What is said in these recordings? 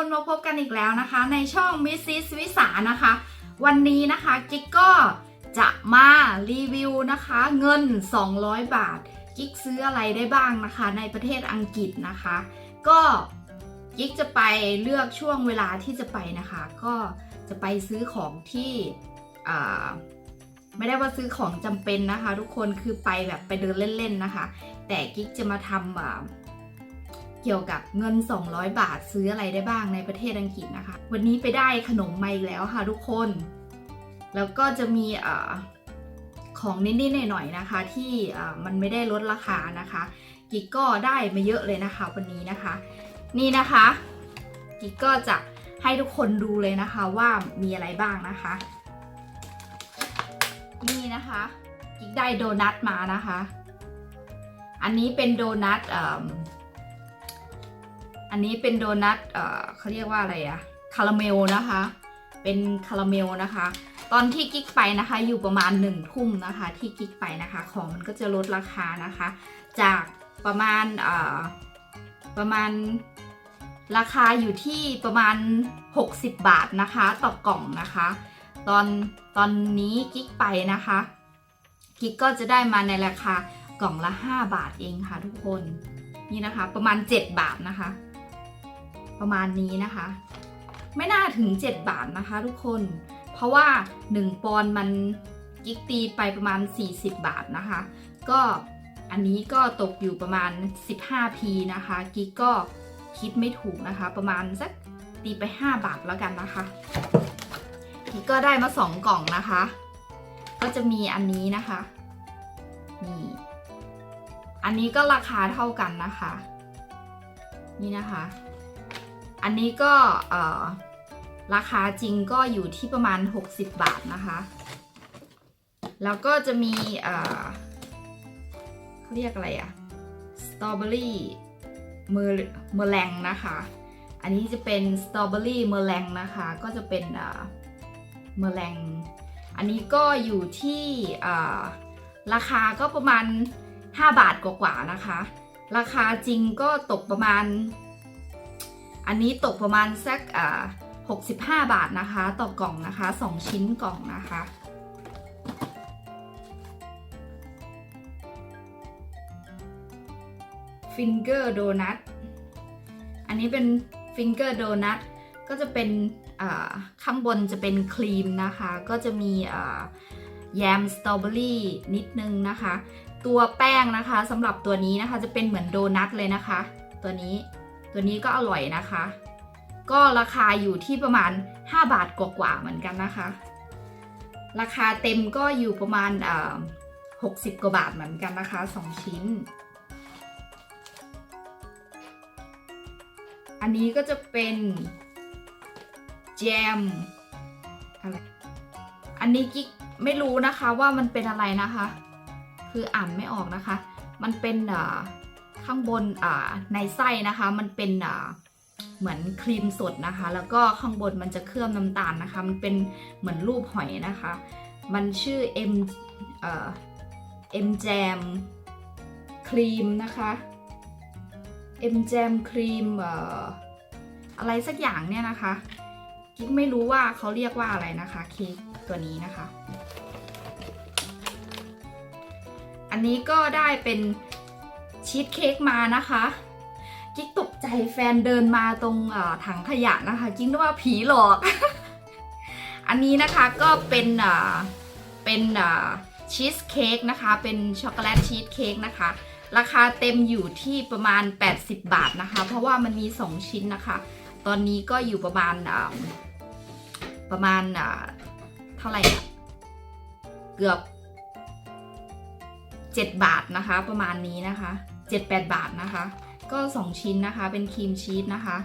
คนมาพบกันอีกแล้วนะคะ ในช่องมิสซิสวิสานะคะ วันนี้นะคะกิ๊กก็จะมารีวิวนะคะเงิน 200 บาท กิ๊กซื้ออะไรได้บ้างนะคะ ในประเทศอังกฤษนะคะ ก็กิ๊กจะไปเลือกช่วงเวลาที่จะไปนะคะ ก็จะไปซื้อของที่ไม่ได้ว่าซื้อของจำเป็นนะคะ ทุกคนคือไปแบบไปเดินเล่นๆนะคะ แต่กิ๊กจะมาทำ กี่ยวกับเงิน 200 บาทซื้ออะไรได้บ้างในประเทศอังกฤษนะคะ วันนี้ไปได้ขนมมาอีกแล้วค่ะทุกคน แล้วก็จะมีอของนิดๆหน่อยๆนะคะ ที่มันไม่ได้ลดราคานะคะ กิ๊กก็ได้มาเยอะเลยนะคะวันนี้นะคะ นี่นะคะ กิ๊กก็จะให้ทุกคนดูเลยนะคะว่ามีอะไรบ้างนะคะ นี่นะคะ กิ๊กได้โดนัทมานะคะ อันนี้เป็นโดนัทเอันนี้เป็นโดนัทเอ่อเขาเรียกว่าอะไรอะคาราเมลนะคะ เป็นคาราเมลนะคะ ตอนที่กิ๊กไปนะคะ อยู่ประมาณหนึ่งทุ่มนะคะ ที่กิ๊กไปนะคะ ของมันก็จะลดราคานะคะ จากประมาณเอ่อประมาณราคาอยู่ที่ประมาณ 60 บาทนะคะ ต่อกล่องนะคะ ตอนตอนนี้กิ๊กไปนะคะ กิ๊กก็จะได้มาในราคากล่องละ 5 บาทเองค่ะทุกคนนี่นะคะ ประมาณ 7 บาทนะคะ ประมาณนี้นะคะ ไม่น่าถึง 7 บาทนะคะทุกคน เพราะว่า 1 ปอนด์มันกิ๊กตีไปประมาณ 40 บาทนะคะ ก็อันนี้ก็ตกอยู่ประมาณ 15p นะคะ กิ๊กก็คิดไม่ถูกนะคะ ประมาณสักตีไป 5 บาทแล้วกันนะคะ กิ๊กก็ได้มา 2 กล่องนะคะ ก็จะมีอันนี้นะคะนี่อันนี้ก็ราคาเท่ากันนะคะ นี่นะคะ อันนี้ก็ราคาจริงก็อยู่ที่ประมาณ 60 บาทนะคะ แล้วก็จะมีเขาเรียกอะไรอะสตรอเบอรี่เมอร์เมอแรงนะคะ อันนี้จะเป็นสตรอเบอรี่เมอแรงนะคะ ก็จะเป็นเมอแรงอันนี้ก็อยู่ที่ราคาก็ประมาณ 5 บาทกว่าๆนะคะ ราคาจริงก็ตกประมาณ อันนี้ตกประมาณสักอ่า65 บาทนะคะ ต่อกล่องนะคะ 2 ชิ้นกล่องนะคะ ฟิงเกอร์โดนัท อันนี้เป็นฟิงเกอร์โดนัท ก็จะเป็นข้างบนจะเป็นครีมนะคะ ก็จะมีแยมสตรอเบอรี่นิดนึงนะคะ ตัวแป้งนะคะสำหรับตัวนี้นะคะจะเป็นเหมือนโดนัทเลยนะคะ ตัวนี้ ตัวนี้ก็อร่อยนะคะ ก็ราคาอยู่ที่ประมาณ 5 บาทกว่าๆเหมือนกันนะคะ ราคาเต็มก็อยู่ประมาณอ่า60กว่าบาทเหมือนกันนะคะ 2 ชิ้น อันนี้ก็จะเป็นแจมอะไรอันนี้กิ๊กไม่รู้นะคะว่ามันเป็นอะไรนะคะ คืออ่านไม่ออกนะคะ มันเป็นอ่า ข้างบนอ่าในไส้นะคะ มันเป็นอ่าเหมือนครีมสดนะคะ แล้วก็ข้างบนมันจะเคลือบน้ำตาลนะคะ มันเป็นเหมือนรูปหอยนะคะ มันชื่อ M เอ่อ M Jam ครีมนะคะ M Jam ครีมเอ่ออะไรสักอย่างเนี่ยนะคะกิ๊กไม่รู้ว่าเขาเรียกว่าอะไรนะคะเค้กตัวนี้นะคะ อันนี้ก็ได้เป็น ชีสเค้กมานะคะกิ๊กตกใจแฟนเดินมาตรงถังขยะนะคะกิ๊กนึกว่าผีหลอก อันนี้นะคะก็เป็นเป็นชีสเค้กนะคะ เป็นช็อกโกแลตชีสเค้กนะคะ ราคาเต็มอยู่ที่ประมาณ 80 บาทนะคะ เพราะว่ามันมี 2 ชิ้นนะคะ ตอนนี้ก็อยู่ประมาณประมาณเท่าไหร่เกือบ 7 บาทนะคะประมาณนี้นะคะ 7-8 บาทนะคะ ก็ 2 ชิ้นนะคะ เป็นครีมชีสนะคะ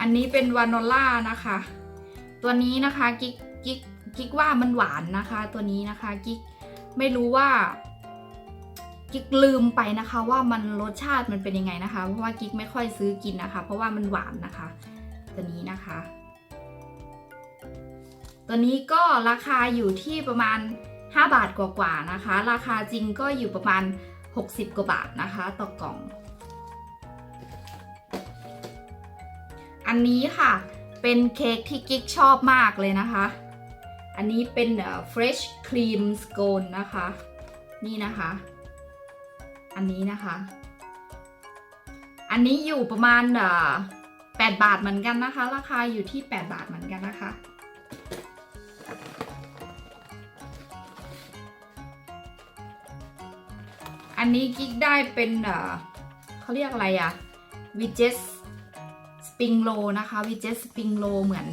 อันนี้เป็นวานอลล่านะคะ ตัวนี้นะคะกิ๊กกิ๊กกิ๊กว่ามันหวานนะคะ ตัวนี้นะคะกิ๊กไม่รู้ว่ากิ๊กลืมไปนะคะว่ามันรสชาติมันเป็นยังไงนะคะ เพราะว่ากิ๊กไม่ค่อยซื้อกินนะคะ เพราะว่ามันหวานนะคะ ตัวนี้นะคะ ตัวนี้ก็ราคาอยู่ที่ประมาณ 5 บาทกว่าๆนะคะ ราคาจริงก็อยู่ประมาณ 60 กว่าบาทนะคะ ต่อกล่อง อันนี้ค่ะเป็นเค้กที่กิ๊กชอบมากเลยนะคะ อันนี้เป็น fresh cream scone นะคะ นี่นะคะ อันนี้นะคะ อันนี้อยู่ประมาณ8บาทเหมือนกันนะคะ ราคาอยู่ที่ 8 บาทเหมือนกันนะคะ นนี้กิ๊กได้เป็นเขาเรียกอะไรอะวิจ e สสปริงโลนะคะวิจ e สสปริงโลเหมือน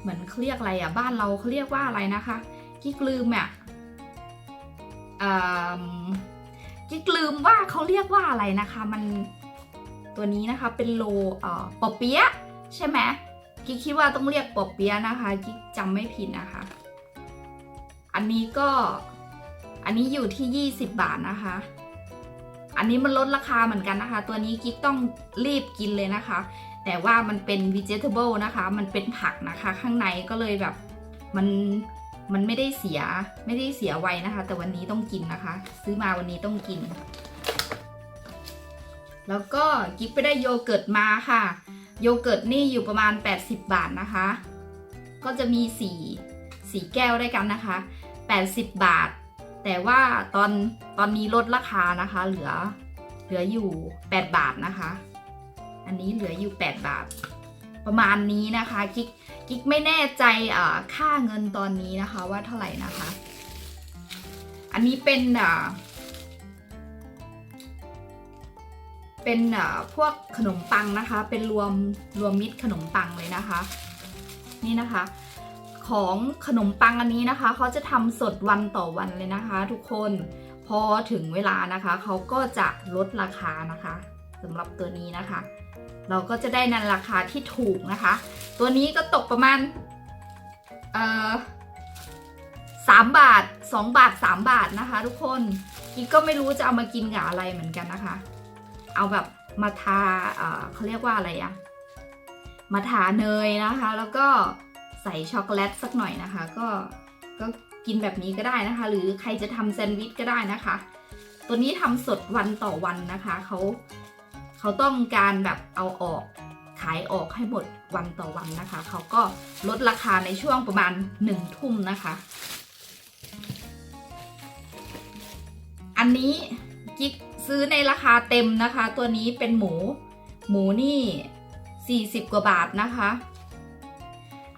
เหมือนเขาเรียกอะไรอะบ้านเราเขาเรียกว่าอะไรนะคะ กิ๊กลืมอะกิ๊กลืมว่าเขาเรียกว่าอะไรนะคะ มันตัวนี้นะคะเป็นโลเอ่อปอเปี๊ยะใช่ไหมกิ๊กคิดว่าต้องเรียกปอเปี๊ยะนะคะกิ๊กจำไม่ผิดนะคะ อันนี้ก็อันนี้อยู่ที่ 20 บาทนะคะ อันนี้มันลดราคาเหมือนกันนะคะ ตัวนี้กิ๊กต้องรีบกินเลยนะคะ แต่ว่ามันเป็น vegetable นะคะ มันเป็นผักนะคะ ข้างในก็เลยแบบมันมันไม่ได้เสียไม่ได้เสียไวนะคะ แต่วันนี้ต้องกินนะคะ ซื้อมาวันนี้ต้องกิน แล้วก็กิ๊กไปได้โยเกิร์ตมาค่ะ โยเกิร์ตนี่อยู่ประมาณ 80 บาทนะคะ ก็จะมีสีสีแก้วด้วยกันนะคะ 80 บาท แต่ว่าตอนตอนนี้ลดราคานะคะ เหลือเหลืออยู่ 8 บาทนะคะ อันนี้เหลืออยู่ 8 บาท ประมาณนี้นะคะกิ๊กกิ๊กไม่แน่ใจอ่าค่าเงินตอนนี้นะคะว่าเท่าไหร่นะคะ อันนี้เป็นอ่าเป็นอ่าพวกขนมปังนะคะ เป็นรวมรวมมิตรขนมปังเลยนะคะ นี่นะคะ ของขนมปังอันนี้นะคะ เขาจะทำสดวันต่อวันเลยนะคะ ทุกคนพอถึงเวลานะคะ เขาก็จะลดราคานะคะสำหรับตัวนี้นะคะ เราก็จะได้ในราคาที่ถูกนะคะ ตัวนี้ก็ตกประมาณเอ่อสามบาทสองบาทสามบาทนะคะ ทุกคนกิ๊กก็ไม่รู้จะเอามากินกับอะไรเหมือนกันนะคะ เอาแบบมาทาเอ่อเขาเรียกว่าอะไรอะมาทาเนยนะคะ แล้วก็ ใส่ช็อกโกแลตสักหน่อยนะคะ ก็ก็กินแบบนี้ก็ได้นะคะ หรือใครจะทำแซนด์วิชก็ได้นะคะ ตัวนี้ทำสดวันต่อวันนะคะเขาเขาต้องการแบบเอาออกขายออกให้หมดวันต่อวันนะคะ เขาก็ลดราคาในช่วงประมาณหนึ่งทุ่มนะคะ อันนี้กิ๊กซื้อในราคาเต็มนะคะ ตัวนี้เป็นหมู หมูนี่ 40 กว่าบาทนะคะ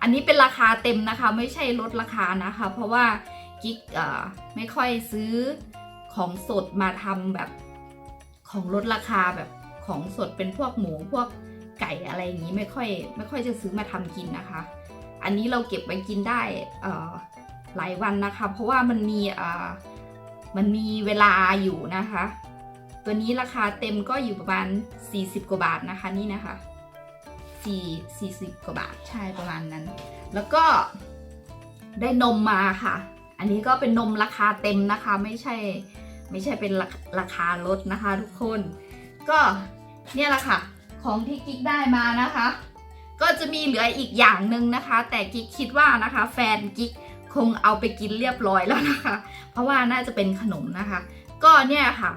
อันนี้เป็นราคาเต็มนะคะ ไม่ใช่ลดราคานะคะ เพราะว่ากิ๊กเอ่อไม่ค่อยซื้อของสดมาทำแบบของลดราคาแบบของสดเป็นพวกหมูพวกไก่อะไรอย่างนี้ไม่ค่อยไม่ค่อยจะซื้อมาทำกินนะคะ อันนี้เราเก็บไว้กินได้อ่อหลายวันนะคะ เพราะว่ามันมีเอ่อมันมีเวลาอยู่นะคะ ตัวนี้ราคาเต็มก็อยู่ประมาณ 40 กว่าบาทนะคะนี่นะคะ 4 40 กว่าบาทใช่ประมาณนั้น แล้วก็ได้นมมาค่ะ อันนี้ก็เป็นนมราคาเต็มนะคะ ไม่ใช่ไม่ใช่เป็นราราคาลดนะคะทุกคน ก็เนี่ยแหละค่ะ ของที่กิ๊กได้มานะคะ ก็จะมีเหลืออีกอย่างหนึ่งนะคะ แต่กิ๊กคิดว่านะคะ แฟนกิ๊กคงเอาไปกินเรียบร้อยแล้วนะคะ เพราะว่าน่าจะเป็นขนมนะคะ ก็เนี่ยค่ะ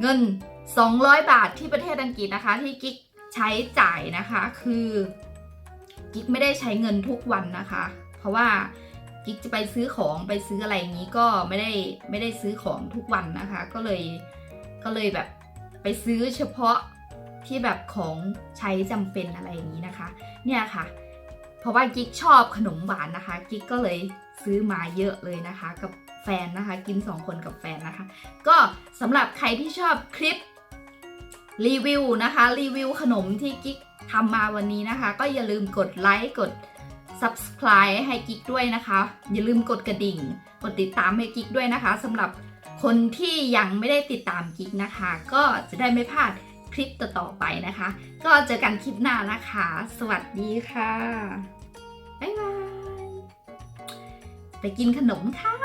เงิน 200 บาทที่ประเทศอังกฤษนะคะ ที่กิ๊ก ใช้จ่ายนะคะคือกิ๊กไม่ได้ใช้เงินทุกวันนะคะ เพราะว่ากิ๊กจะไปซื้อของไปซื้ออะไรอย่างนี้ก็ไม่ได้ไม่ได้ซื้อของทุกวันนะคะ ก็เลยก็เลยแบบไปซื้อเฉพาะที่แบบของใช้จำเป็นอะไรอย่างนี้นะคะ เนี่ยค่ะ เพราะว่ากิ๊กชอบขนมหวานนะคะ กิ๊กก็เลยซื้อมาเยอะเลยนะคะ กับแฟนนะคะ กิน 2 คนกับแฟนนะคะ ก็สำหรับใครที่ชอบคลิป รีวิวนะคะ รีวิวขนมที่กิ๊กทำมาวันนี้นะคะ ก็อย่าลืมกดไลค์กด subscribe ให้กิ๊กด้วยนะคะ อย่าลืมกดกระดิ่ง กดติดตามให้กิ๊กด้วยนะคะสำหรับคนที่ยังไม่ได้ติดตามกิ๊กนะคะ ก็จะได้ไม่พลาดคลิปต่อๆไปนะคะ ก็เจอกันคลิปหน้านะคะ สวัสดีค่ะ บ๊ายบาย ไปกินขนมค่ะ